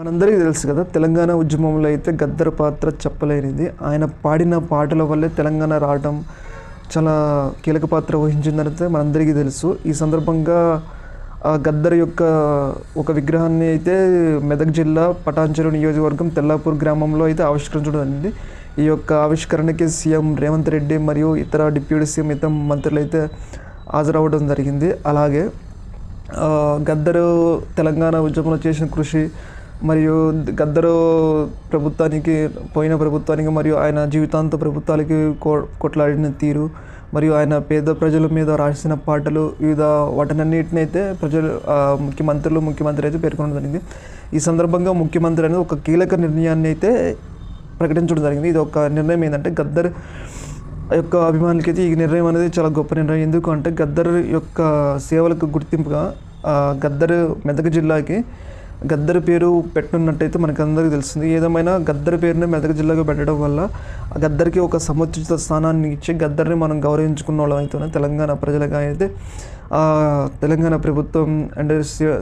మనందరికీ తెలుసు కదా తెలంగాణ ఉద్యమంలో అయితే గద్దర్ పాత్ర చెప్పలేనిది. ఆయన పాడిన పాటల వల్లే తెలంగాణ రావడం చాలా కీలక పాత్ర వహించిందని అయితే మనందరికీ తెలుసు. ఈ సందర్భంగా గద్దర్ యొక్క ఒక విగ్రహాన్ని అయితే మెదక్ జిల్లా పటాంచెరు నియోజకవర్గం తెల్లాపూర్ గ్రామంలో అయితే ఆవిష్కరించడం జరిగింది. ఈ యొక్క ఆవిష్కరణకి సీఎం రేవంత్ రెడ్డి మరియు ఇతర డిప్యూటీ సీఎం ఇతర మంత్రులు అయితే హాజరవ్వడం జరిగింది. అలాగే గద్దరు తెలంగాణ ఉద్యమంలో చేసిన కృషి మరియు గద్దరు ప్రభుత్వానికి పోయిన ప్రభుత్వానికి మరియు ఆయన జీవితాంత ప్రభుత్వాలకి కో కొట్లాడిన తీరు మరియు ఆయన పేద ప్రజల మీద రాసిన పాటలు వివిధ వాటినన్నిటిని అయితే ప్రజలు ముఖ్యమంత్రులు ముఖ్యమంత్రి అయితే పేర్కొనడం జరిగింది. ఈ సందర్భంగా ముఖ్యమంత్రి అనేది ఒక కీలక నిర్ణయాన్ని అయితే ప్రకటించడం జరిగింది. ఇది ఒక నిర్ణయం ఏంటంటే గద్దర్ యొక్క అభిమానులకి అయితే ఈ నిర్ణయం అనేది చాలా గొప్ప నిర్ణయం. ఎందుకంటే గద్దర్ యొక్క సేవలకు గుర్తింపుగా గద్దర్ మెదక్ జిల్లాకి గద్దర్ పేరు పెట్టున్నట్టయితే మనకు అందరికీ తెలుస్తుంది. ఏదేమైనా గద్దరి పేరుని మెదక్ జిల్లాగా పెట్టడం వల్ల ఆ ఒక సముచిత స్థానాన్ని ఇచ్చి గద్దర్ని మనం గౌరవించుకున్న వాళ్ళం అయితేనే తెలంగాణ ప్రజలుగా అయితే తెలంగాణ ప్రభుత్వం అండ్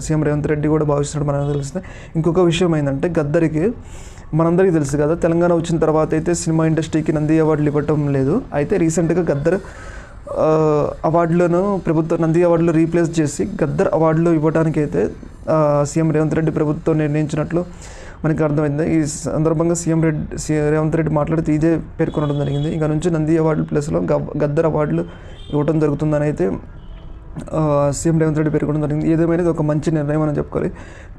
సీఎం రేవంత్ రెడ్డి కూడా భావిస్తున్నాడు మనకు తెలుస్తుంది. ఇంకొక విషయం ఏంటంటే గద్దరికి మనందరికీ తెలుసు కదా తెలంగాణ వచ్చిన తర్వాత అయితే సినిమా ఇండస్ట్రీకి నంది అవార్డులు ఇవ్వటం లేదు. అయితే రీసెంట్గా గద్దర్ అవార్డులను ప్రభుత్వం నంది అవార్డులు రీప్లేస్ చేసి గద్దర్ అవార్డులు ఇవ్వడానికి అయితే సీఎం రేవంత్ రెడ్డి ప్రభుత్వం నిర్ణయించినట్లు మనకి అర్థమైంది. ఈ సందర్భంగా సీఎం రెడ్డి సీ రేవంత్ రెడ్డి మాట్లాడుతూ ఇదే పేర్కొనడం జరిగింది. ఇక నుంచి నంది అవార్డు ప్లస్లో గద్దర్ అవార్డులు ఇవ్వడం జరుగుతుందని అయితే సీఎం రేవంత్ రెడ్డి పేర్కొనడం జరిగింది. ఏదేమైనా ఇది ఒక మంచి నిర్ణయం అని చెప్పుకోవాలి.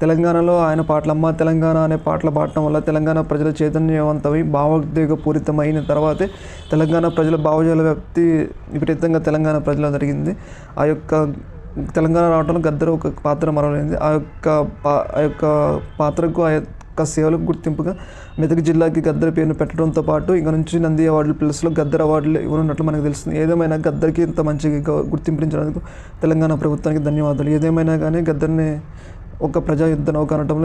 తెలంగాణలో ఆయన పాటలు అమ్మ తెలంగాణ అనే పాటలు పాడటం వల్ల తెలంగాణ ప్రజల చైతన్యవంతమై భావోద్వేగపూరితమైన తర్వాతే తెలంగాణ ప్రజల భావజాల వ్యాప్తి విపరీతంగా తెలంగాణ ప్రజల జరిగింది. ఆ యొక్క తెలంగాణ రావడంలో గద్దరు ఒక పాత్ర మరవలేనిది. ఆ యొక్క పా ఆ యొక్క పాత్రకు ఆ యొక్క సేవలకు గుర్తింపుగా మెదక్ జిల్లాకి గద్దర్ పేరును పెట్టడంతో పాటు ఇక నుంచి నంది అవార్డులు ప్లస్లో గద్దర్ అవార్డులు ఇవ్వనున్నట్లు మనకు తెలుస్తుంది. ఏదేమైనా గద్దర్కి ఇంత మంచి గుర్తింపించడానికి తెలంగాణ ప్రభుత్వానికి ధన్యవాదాలు. ఏదేమైనా కానీ గద్దర్ని ఒక ప్రజా యుద్ధ నౌక అనటంలో